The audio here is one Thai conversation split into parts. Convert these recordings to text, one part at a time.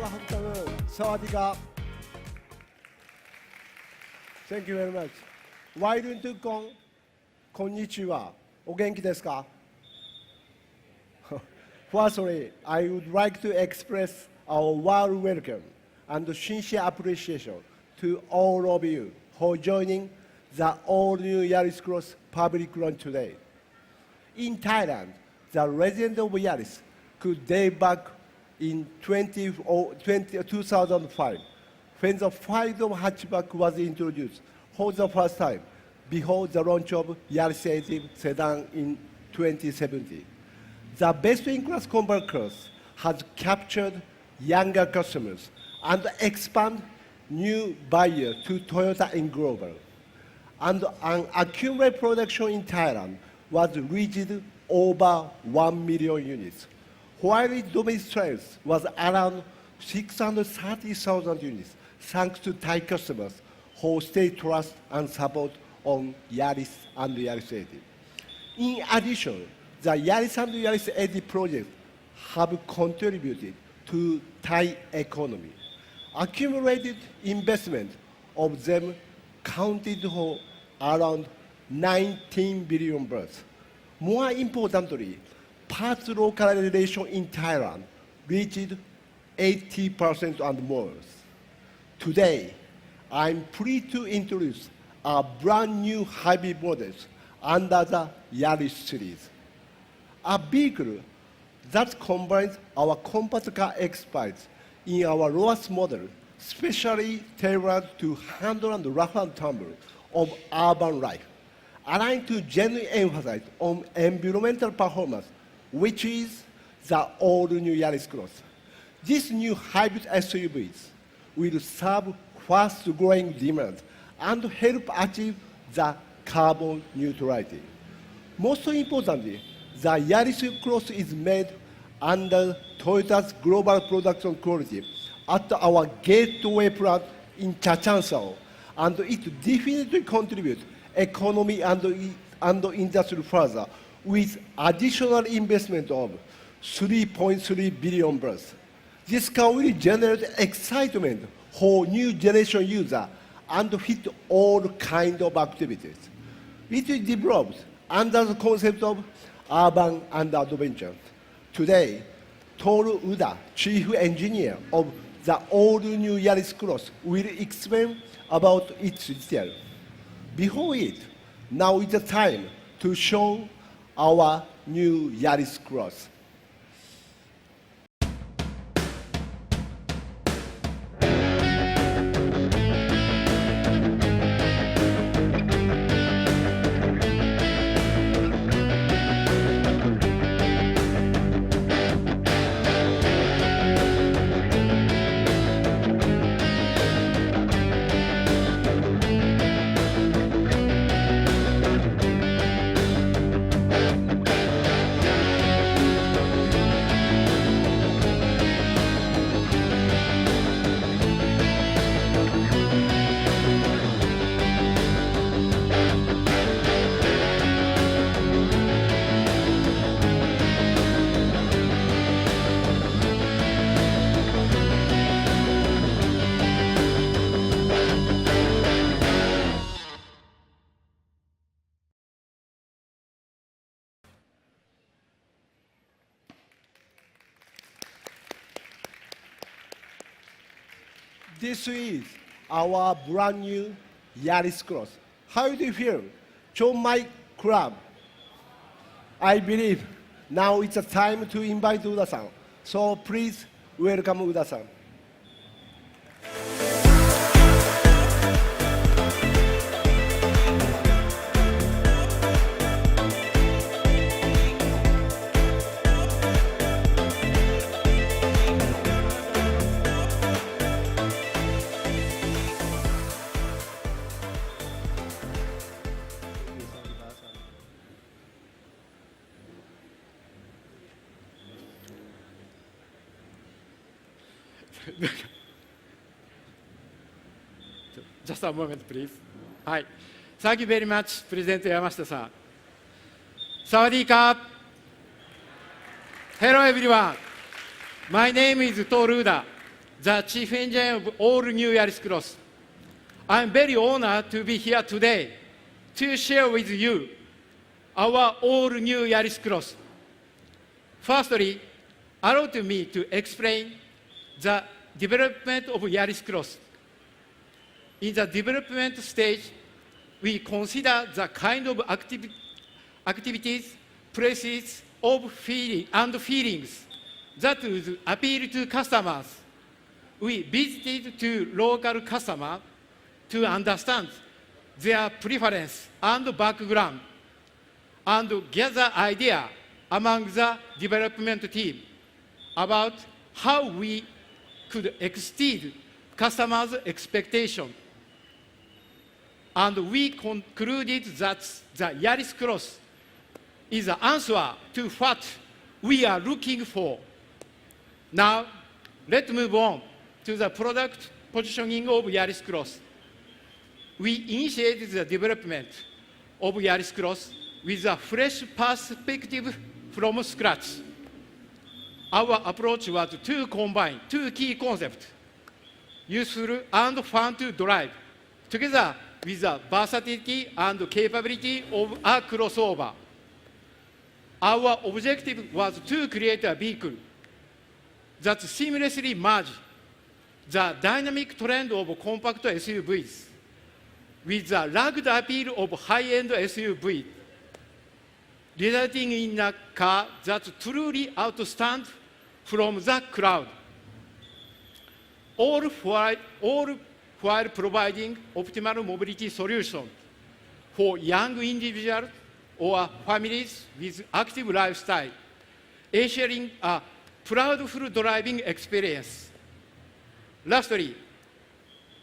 は北斗君サワディカ Thank you very much ワイルントゥコンこんにちはお元気ですか Firstly, I would like to express our warm welcome and sincere appreciation to all of you for joining the all-new Yaris Cross public launch today. In Thailand, the legend of Yaris could date back in 20, 20, 2005 when the five-door hatchback was introduced for the first time before the launch of Yaris 18 sedan in 2017. The best-in-class compact class has captured younger customers and expand new buyers to Toyota and Global. And an accurate production in Thailand was reached over 1 million units, its domestic sales was around 630,000 units, thanks to Thai customers who stay trust and support on Yaris and Yaris 80. In addition, the Yaris and Yaris 80 projects have contributed to Thai economy. Accumulated investment of them counted for around 19 billion baht. More importantly, parts localization in Thailand reached 80% and more. Today, I'm pleased to introduce a brand new hybrid models under the Yaris series. A vehicle that combines our compact car experts in our lowest model, specially tailored to handle and rough and tumble of urban life, aligned to genuinely emphasize on environmental performance, which is the all-new Yaris Cross. These new hybrid SUVs will serve fast-growing demand and help achieve the carbon neutrality. Most importantly, the Yaris Cross is made under Toyota's global production quality at our gateway plant in Chachangsao, and it definitely contributes economy and, and industry further with additional investment of 3.3 billion baht. This can really generate excitement for new generation users and fit all kind of activities. It is developed under the concept of urban and adventure. Today, Toru Uda, chief engineer of the all-new Yaris Cross, will explain about its detail. Before it, now is the time to show our new Yaris Cross. This is our brand new Yaris Cross. How do you feel? Join my club. I believe now it's a time to invite Uda-san. So please welcome Uda-san. ジャスト a moment, please. はい。Thank you very much, プレゼント山下さん。サワディーカー Hello everyone. My name is Toru Uda. the chief engineer of all new Yaris Cross. I'm very honored to be here today to share with you our all new Yaris Cross. Firstly, allow to me to explain the development of Yaris Cross. In the development stage, we consider the kind of activi- activities, places of feeling and feelings that would appeal to customers. We visited to local customers to understand their preference and background and gather idea among the development team about how we could exceed customers' expectation. And we concluded that the Yaris Cross is the answer to what we are looking for. Now, let's move on to the product positioning of Yaris Cross. We initiated the development of Yaris Cross with a fresh perspective from scratch. Our approach was to combine two key concepts useful and fun to drive, together with the versatility and capability of a crossover. Our objective was to create a vehicle that seamlessly merged the dynamic trend of compact SUVs with the rugged appeal of high-end SUV, resulting in a car that truly outstands from the crowd. All while, all while providing optimal mobility solution for young individuals or families with active lifestyle, ensuring a proudful driving experience. Lastly,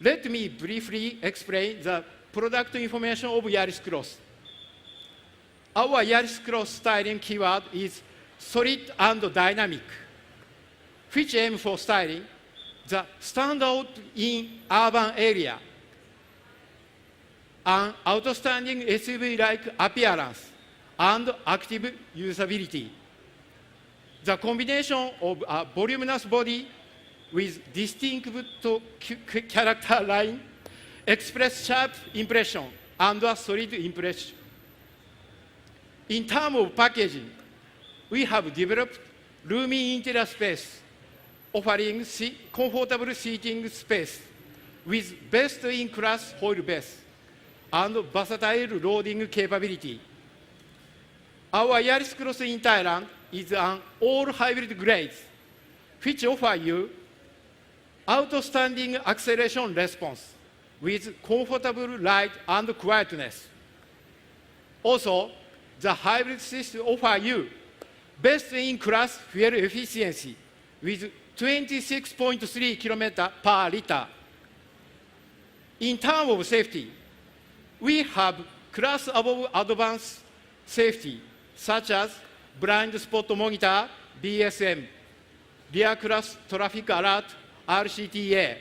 let me briefly explain the product information of Yaris Cross. Our Yaris Cross styling keyword is solid and dynamic, which aim for styling the standout in urban area, an outstanding SUV-like appearance and active usability. The combination of a voluminous body with distinctive character line express sharp impression and a solid impression. In terms of packaging, we have developed roomy interior space, offering comfortable seating space with best-in-class wheel base and versatile loading capability. Our Yaris Cross in Thailand is an all-hybrid grade, which offer you outstanding acceleration response with comfortable ride and quietness. Also, the hybrid system offer you best-in-class fuel efficiency with 26.3 km per liter. In terms of safety, we have class above advanced safety such as blind spot monitor BSM, rear class traffic alert RCTA,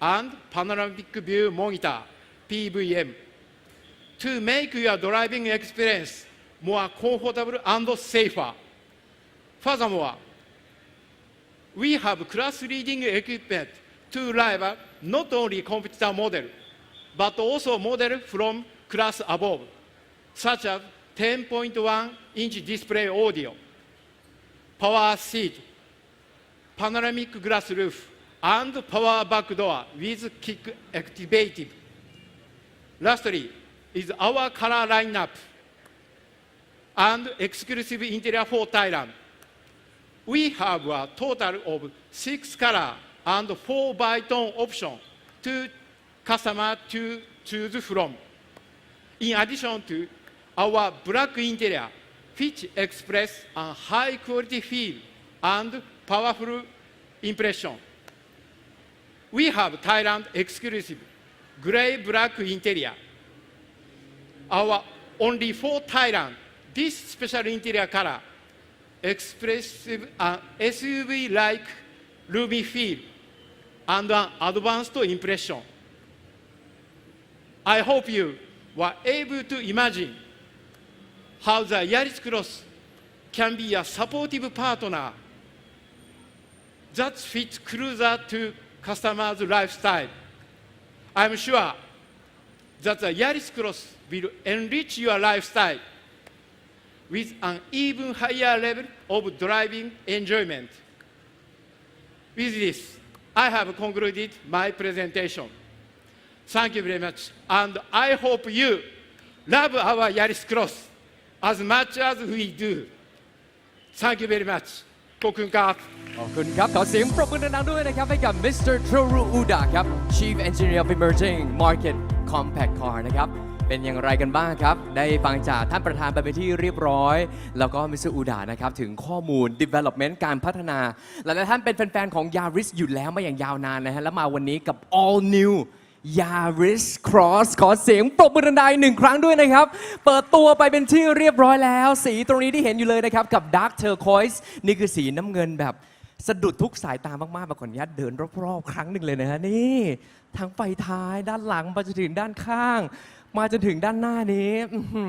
and panoramic view monitor PVM to make your driving experience more comfortable and safer. Furthermore, we have class-leading equipment to rival not only competitor model, but also model from class above, such as 10.1-inch display audio, power seat, panoramic glass roof, and power back door with kick activated. Lastly, is our color lineup and exclusive interior for Thailand. We have a total of six color and four by-tone option to customer to choose from. In addition to our black interior, which express a high quality feel and powerful impression. We have Thailand exclusive gray black interior. Our only for Thailand, this special interior color expressive uh, SUV-like roomy feel and an advanced impression. I hope you were able to imagine how the Yaris Cross can be a supportive partner that fits closer to customers' lifestyle. I'm sure that the Yaris Cross will enrich your lifestyle with an even higher level of driving enjoyment. With this, I have concluded my presentation. Thank you very much, and I hope you love our Yaris Cross as much as we do. Thank you very much. ขอบคุณครับ ขอบคุณครับ ขอเสียงปรบมือดังๆด้วยนะครับ ให้กับมิสเตอร์ทรูรูอุดาครับ Chief Engineer of Emerging Market Compact Car นะครับ เป็นอย่างไรกันบ้างครับ ได้ฟังจากท่านประธานไปเป็นที่เรียบร้อย แล้วก็ Mr. Uda นะครับ ถึงข้อมูล development การพัฒนาหลายๆท่านเป็นแฟนๆของ Yaris อยู่แล้วมาอย่างยาวนานนะฮะแล้วมาวันนี้กับ all new Yaris Cross ขอเสียงปรบมือดังๆอีกหนึ่งครั้งด้วยนะครับ เปิดตัวไปเป็นที่เรียบร้อยแล้ว สีตรงนี้ที่เห็นอยู่เลยนะครับ กับ Dark Turquoise นี่คือสีน้ำเงินแบบสะดุดทุกสายตามากๆมาขออนุญาตเดินรอบๆ ครั้งหนึ่งเลยนะฮะนี่ ทั้งไฟท้ายด้านหลังมาจนถึงด้านข้าง มาจนถึงด้านหน้านี้อื้อหื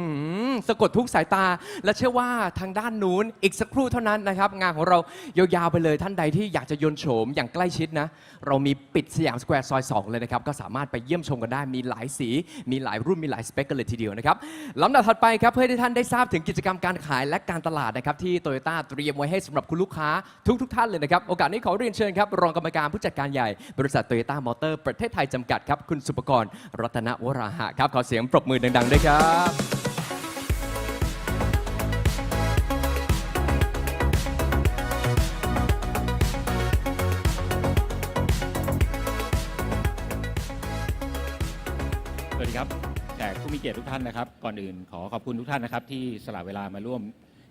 อสะกดทุกสายตา และเชื่อว่าทางด้านนู้นอีกสักครู่เท่านั้นนะครับ งานของเรายาวๆไปเลยท่านใดที่อยากจะยนต์โฉมอย่างใกล้ชิดนะ เรามีปิดสยามสแควร์ซอย 2 เลยนะครับ ก็สามารถไปเยี่ยมชมกันได้มีหลายสี มีหลายรุ่นมีหลายสเปคกันเลยทีเดียวนะครับลำดับถัดไปครับเพื่อให้ท่านได้ทราบถึงกิจกรรมการขายและการตลาดนะครับที่โตโยต้าเตรียมไว้ให้สำหรับคุณลูกค้าทุกๆท่านเลยนะครับโอกาสนี้ขอเรียนเชิญครับรองกรรมการผู้จัดการใหญ่บริษัทโตโยต้ามอเตอร์ประเทศไทยจำกัดครับคุณสุปกรณ์รัตนวราหะครับขอเสียงปรบมือดังๆด้วยครับ สวัสดีครับแขกผู้มีเกียรติทุกท่านนะครับ ก่อนอื่นขอขอบคุณทุกท่านนะครับ ที่สละเวลามาร่วม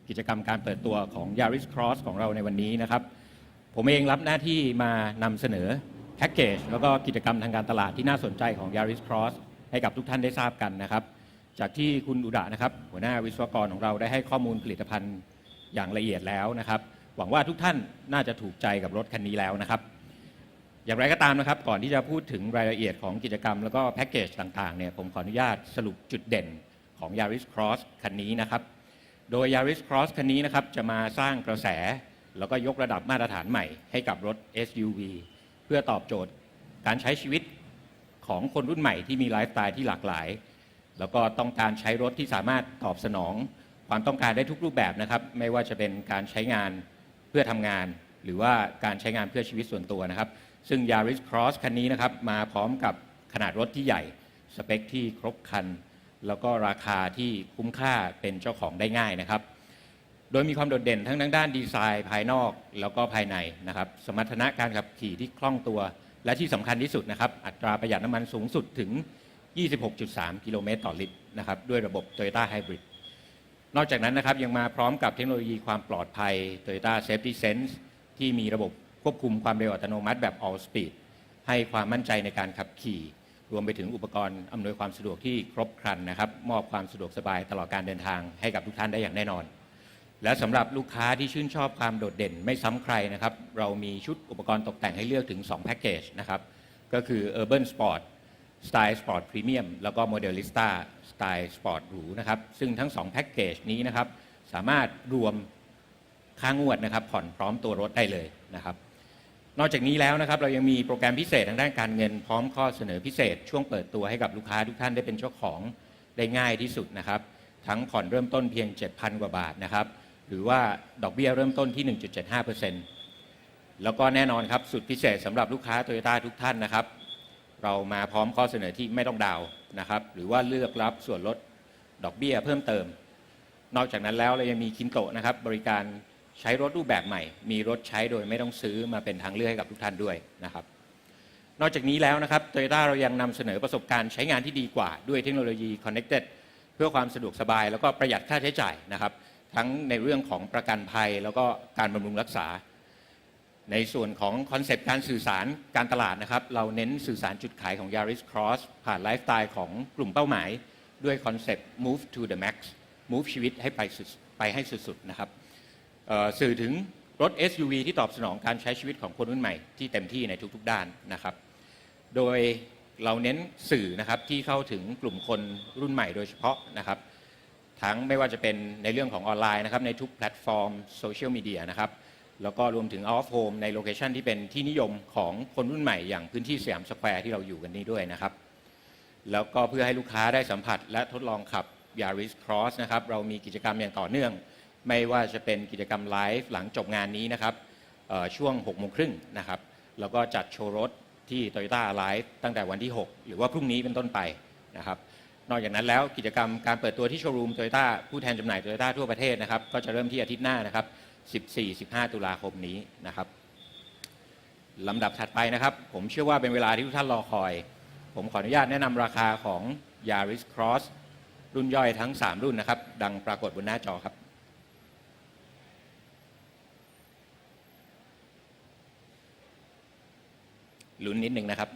กิจกรรมการเปิดตัวของ Yaris Cross ของเราในวันนี้นะครับ ผมเองรับหน้าที่มานำเสนอแพ็กเกจแล้วก็กิจกรรมทางการตลาดที่น่าสนใจของ Yaris Cross ให้กับทุกท่านได้ทราบกันนะครับ จากที่คุณอุดะนะครับ หัวหน้าวิศวกรของเราได้ให้ข้อมูลผลิตภัณฑ์อย่างละเอียดแล้วนะครับ หวังว่าทุกท่านน่าจะถูกใจกับรถคันนี้แล้วนะครับ อย่างไรก็ตามนะครับ ก่อนที่จะพูดถึงรายละเอียดของกิจกรรม แล้วก็แพ็กเกจต่างๆเนี่ยผมขออนุญาตสรุปจุดเด่นของ Yaris Cross คันนี้นะครับ โดย Yaris Cross คันนี้นะครับจะมาสร้างกระแส แล้วก็ยกระดับมาตรฐานใหม่ให้กับรถ SUV เพื่อตอบโจทย์การใช้ชีวิต ของคนรุ่นใหม่ที่มีไลฟ์สไตล์ที่หลากหลาย แล้วก็ต้องการใช้รถที่สามารถตอบสนอง ความต้องการได้ทุกรูปแบบนะครับ ไม่ว่าจะเป็นการใช้งานเพื่อทำงาน หรือว่าการใช้งานเพื่อชีวิตส่วนตัวนะครับ ซึ่ง Yaris Cross คันนี้นะครับมาพร้อมกับขนาดรถที่ใหญ่ สเปคที่ครบครัน แล้วก็ราคาที่คุ้มค่าเป็นเจ้าของได้ง่ายนะครับโดยมีความโดดเด่นทั้งทางด้านดีไซน์ภายนอกแล้วก็ภายในนะครับ สมรรถนะการขับขี่ที่คล่องตัว และที่สำคัญที่สุดนะครับ อัตราประหยัดน้ำมันสูงสุดถึง 26.3 กิโลเมตรต่อลิตรนะครับด้วยระบบ Toyota Hybrid นอกจากนั้นนะครับยังมาพร้อมกับเทคโนโลยีความปลอดภัย Toyota Safety Sense ที่มีระบบควบคุมความเร็วอัตโนมัติแบบ All Speed ให้ความมั่นใจในการขับขี่ รวมไปถึงอุปกรณ์อำนวยความสะดวกที่ครบครันนะครับ มอบความสะดวกสบายตลอดการเดินทางให้กับทุกท่านได้อย่างแน่นอน และสำหรับลูกค้าที่ชื่นชอบความโดดเด่นไม่ซ้ำใครนะครับ เรามีชุดอุปกรณ์ตกแต่งให้เลือกถึง 2 แพ็กเกจนะครับ ก็คือ Urban Sport สไตล์สปอร์ตพรีเมียมแล้วก็ Modelista สไตล์สปอร์ตหรูนะครับ ซึ่งทั้ง 2 แพ็กเกจนี้นะครับ สามารถรวมค่างวดนะครับ ผ่อนพร้อมตัวรถได้เลยนะครับ นอกจากนี้แล้วนะครับ เรายังมีโปรแกรมพิเศษทางด้านการเงินพร้อมข้อเสนอพิเศษ ช่วงเปิดตัวให้กับลูกค้าทุกท่านได้เป็นเจ้าของได้ง่ายที่สุดนะครับ ทั้งผ่อนเริ่มต้นเพียง 7,000 กว่าบาทนะครับ หรือว่าดอกเบี้ยเริ่มต้นที่ 1.75%แล้วก็แน่นอนครับสุดพิเศษสำหรับลูกค้าโตโยต้าทุกท่านนะครับ เรามาพร้อมข้อเสนอที่ไม่ต้องดาวนะครับ หรือว่าเลือกรับส่วนลดดอกเบี้ยเพิ่มเติม นอกจากนั้นแล้วเรายังมีคินโตะนะครับ บริการใช้รถรูปแบบใหม่ มีรถใช้โดยไม่ต้องซื้อมาเป็นทางเลือกให้กับทุกท่านด้วยนะครับ นอกจากนี้แล้วนะครับโตโยต้าเรายังนำเสนอประสบการณ์ใช้งานที่ดีกว่าด้วยเทคโนโลยี Connected เพื่อความสะดวกสบาย แล้วก็ประหยัดค่าใช้จ่ายนะครับ ทั้งในเรื่องของประกันภัย แล้วก็การบำรุงรักษา ในส่วนของคอนเซปต์การสื่อสารการตลาดนะครับ เราเน้นสื่อสารจุดขายของ Yaris Cross ผ่านไลฟ์สไตล์ของกลุ่มเป้าหมาย ด้วยคอนเซปต์ move to the max move ชีวิตให้ไปสุดไปให้สุดๆนะครับสื่อถึงรถ SUV ที่ตอบสนองการใช้ชีวิตของคนรุ่นใหม่ที่เต็มที่ในทุกๆด้านนะครับ โดยเราเน้นสื่อนะครับที่เข้าถึงกลุ่มคนรุ่นใหม่โดยเฉพาะนะครับ ทั้งไม่ว่าจะเป็นในเรื่องของออนไลน์นะครับในทุกแพลตฟอร์มโซเชียลมีเดียนะครับแล้วก็รวมถึง out of home ในโลเคชันที่เป็นที่นิยมของคนรุ่นใหม่อย่างพื้นที่สยามสแควร์ที่เราอยู่กันนี้ด้วยนะครับ แล้วก็เพื่อให้ลูกค้าได้สัมผัสและทดลองขับ Yaris Cross นะครับเรามีกิจกรรมอย่างต่อเนื่อง ไม่ว่าจะเป็นกิจกรรมไลฟ์หลังจบงานนี้นะครับช่วง6โมงครึ่งนะครับแล้วก็จัดโชว์รถที่ Toyota Live ตั้งแต่วันที่ 6 หรือว่าพรุ่งนี้เป็นต้นไปนะครับ นอกจากนั้นแล้วกิจกรรมการเปิดตัวที่โชว์รูมโตโยต้าผู้แทนจำหน่ายโตโยต้าทั่วประเทศนะครับ ก็จะเริ่มที่อาทิตย์หน้านะครับ 14-15 ตุลาคมนี้นะครับลำดับถัดไปนะครับ ผมเชื่อว่าเป็นเวลาที่ทุกท่านรอคอย ผมขออนุญาตแนะนำราคาของ Yaris Cross รุ่นย่อยทั้ง 3 รุ่นนะครับ ดังปรากฏบนหน้าจอครับ ลุ้นนิดหนึ่งนะครับ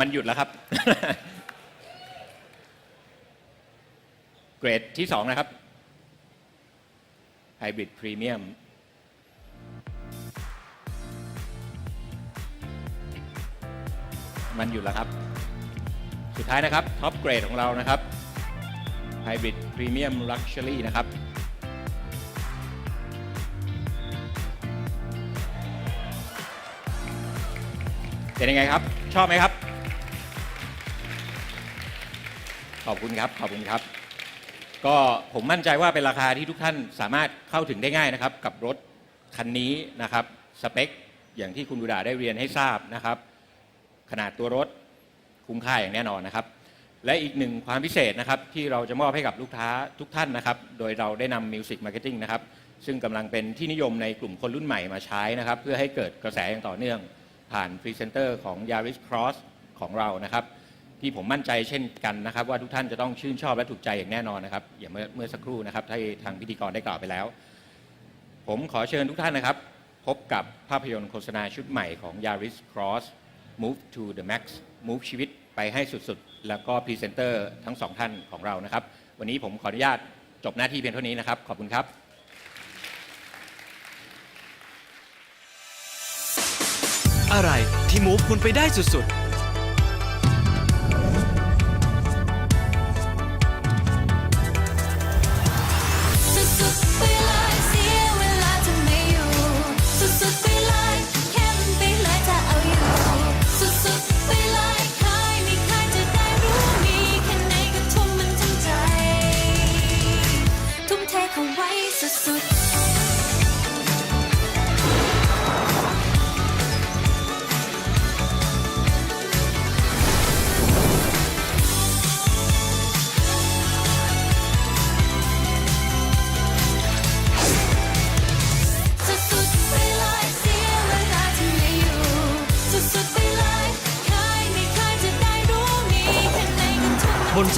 มันหยุดแล้วครับ เกรดที่2นะครับ Hybrid Premium มันหยุดแล้วครับ สุดท้ายนะครับท็อปเกรดของเรานะครับ Hybrid Premium Luxury นะครับเป็นยังไงครับ ชอบไหมครับ ขอบคุณครับ ขอบคุณครับ ก็ผมมั่นใจว่าเป็นราคาที่ทุกท่านสามารถเข้าถึงได้ง่ายนะครับ กับรถคันนี้นะครับสเปคอย่างที่คุณบุดาได้เรียนให้ทราบนะครับ ขนาดตัวรถคุ้มค่าอย่างแน่นอนนะครับ และอีกหนึ่งความพิเศษนะครับ ที่เราจะมอบให้กับลูกค้าทุกท่านนะครับ โดยเราได้นำมิวสิกมาร์เก็ตติ้งนะครับ ซึ่งกำลังเป็นที่นิยมในกลุ่มคนรุ่นใหม่มาใช้นะครับ เพื่อให้เกิดกระแสอย่างต่อเนื่อง ผ่านพรีเซนเตอร์ของ Yaris Cross ของเรานะครับ ที่ผมมั่นใจเช่นกันนะครับ ว่าทุกท่านจะต้องชื่นชอบและถูกใจอย่างแน่นอนนะครับ อย่างเมื่อเมื่อสักครู่นะครับที่ทางพิธีกรได้กล่าวไปแล้ว ผมขอเชิญทุกท่านนะครับ พบกับภาพยนตร์โฆษณาชุดใหม่ของ Yaris Cross Move to the Max Move ชีวิตไปให้สุดๆ แล้วก็พรีเซนเตอร์ทั้งสองท่านของเรานะครับ วันนี้ผมขออนุญาตจบหน้าที่เพียงเท่านี้นะครับ ขอบคุณครับอะไรที่มูฟคุณไปได้สุดสุ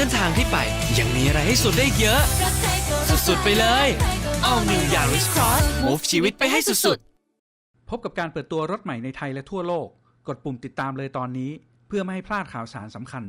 ส้นทางที่ไป ยังมีอะไรให้สุดได้เยอะ สุดๆไปเลย All New Yaris Cross Move ชีวิตไปให้สุดๆ พบกับการเปิดตัวรถใหม่ในไทยและทั่วโลก กดปุ่มติดตามเลยตอนนี้ เพื่อไม่ให้พลาดข่าวสารสำคัญ